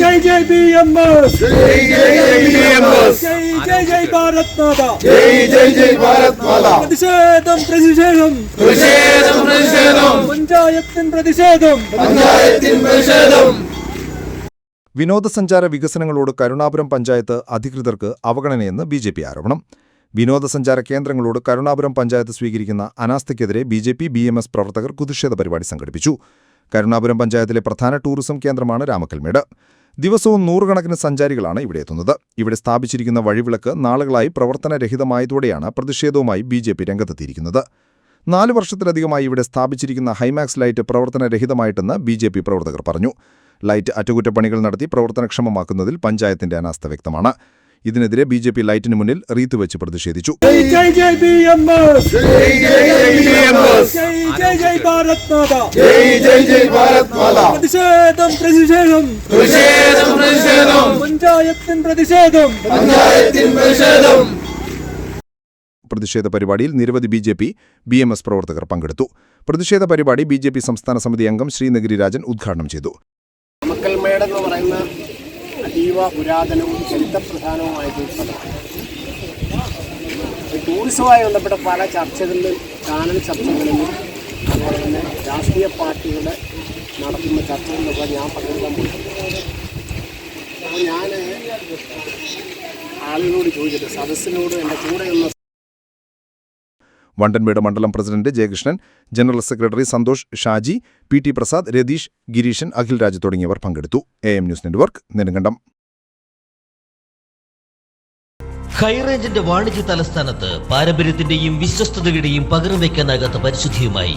ജയ് ജയ് B M S. ജയ് ജയ് ജയ് BMS. ജയ് ജയ് ജയ് ഭാരത് മാതാ. ജയ് ജയ് ജയ് ഭാരത് മാതാ. പ്രതിഷേധം പ്രതിഷേധം. പ്രതിഷേധം പ്രതിഷേധം. പഞ്ചായത്തിൻ പ്രതിഷേധം. പഞ്ചായത്തിൻ പ്രതിഷേധം. വിനോദസഞ്ചാര വികസനങ്ങളോട് കരുണാപുരം പഞ്ചായത്ത് അധികൃതർക്ക് അവഗണനയെന്ന് ബി ജെ പി ആരോപണം. വിനോദസഞ്ചാര കേന്ദ്രങ്ങളോട് കരുണാപുരം പഞ്ചായത്ത് സ്വീകരിക്കുന്ന അനാസ്ഥയ്ക്കെതിരെ B J P B M S പ്രവർത്തകർ പ്രതിഷേധ പരിപാടി സംഘടിപ്പിച്ചു. കരുണാപുരം പഞ്ചായത്തിലെ പ്രധാന ടൂറിസം കേന്ദ്രമാണ് രാമക്കൽമേട്. ദിവസവും നൂറുകണക്കിന് സഞ്ചാരികളാണ് ഇവിടെ എത്തുന്നത്. ഇവിടെ സ്ഥാപിച്ചിരിക്കുന്ന വഴിവിളക്ക് നാളുകളായി പ്രവർത്തനരഹിതമായതോടെയാണ് പ്രതിഷേധവുമായി ബി ജെ പി രംഗത്തെത്തിയിരിക്കുന്നത്. നാല് വർഷത്തിലധികമായി ഇവിടെ സ്ഥാപിച്ചിരിക്കുന്ന ഹൈമാക്സ് ലൈറ്റ് പ്രവർത്തനരഹിതമായിട്ടെന്ന് ബി ജെ പി പ്രവർത്തകർ പറഞ്ഞു. ലൈറ്റ് അറ്റകുറ്റപ്പണികൾ നടത്തി പ്രവർത്തനക്ഷമമാക്കുന്നതിൽ പഞ്ചായത്തിന്റെ അനാസ്ഥ വ്യക്തമാണ്. ഇതിനെതിരെ ബി ജെ പി ലൈറ്റിന് മുന്നിൽ റീത്ത് വെച്ച് പ്രതിഷേധിച്ചു. ജയ് ജയ് ജയ് ബി എം എസ്. ജയ് ജയ് ജയ് BMS. ജയ് ജയ് ജയ് ഭാരത് മാതാ. പ്രതിഷേധം പ്രതിഷേധം. പ്രതിഷേധം പ്രതിഷേധം. പഞ്ചായത്തിൻ പ്രതിഷേധം. പഞ്ചായത്തിൻ പ്രതിഷേധം. പ്രതിഷേധ പരിപാടിയിൽ നിരവധി B J P B M S പ്രവർത്തകർ പങ്കെടുത്തു. പ്രതിഷേധ പരിപാടി ബി ജെ പി സംസ്ഥാന സമിതി അംഗം ശ്രീനഗിരി രാജൻ ഉദ്ഘാടനം ചെയ്തു. മക്കൽമേട് എന്ന് പറയുന്ന അതീവ പുരാതനവും ചരിത്രപ്രധാനവുമായിട്ടുള്ള സ്ഥലമാണ് ടൂറിസവുമായി ബന്ധപ്പെട്ട പല ചർച്ചകളിലും ചാനൽ ചർച്ചകളിലും അതുപോലെ തന്നെ രാഷ്ട്രീയ പാർട്ടികൾ നടത്തുന്ന ചർച്ചകളിലൊക്കെ ഞാൻ പങ്കെടുക്കാൻ പോയിട്ടുണ്ട്. അപ്പോൾ ഞാൻ ആളുകളോട് ചോദിച്ചിട്ട് സദസ്സിനോട് എന്റെ കൂടെയുള്ള ഒന്ന് വണ്ടൻമേട് മണ്ഡലം president Jayakrishnan general secretary Santhosh Shaji P T Prasad Ratheesh Gireeshan Akhil Raj തുടങ്ങിയവർ പങ്കെടുത്തു. A M news network Nedumkandam. ഹൈറേഞ്ചിന്റെ വാണിജ്യ തലസ്ഥാനത്ത് പാരമ്പര്യത്തിന്റെയും വിശ്വസ്തതയുടെയും പകരം വയ്ക്കാനാകാത്ത പരിശുദ്ധിയുമായി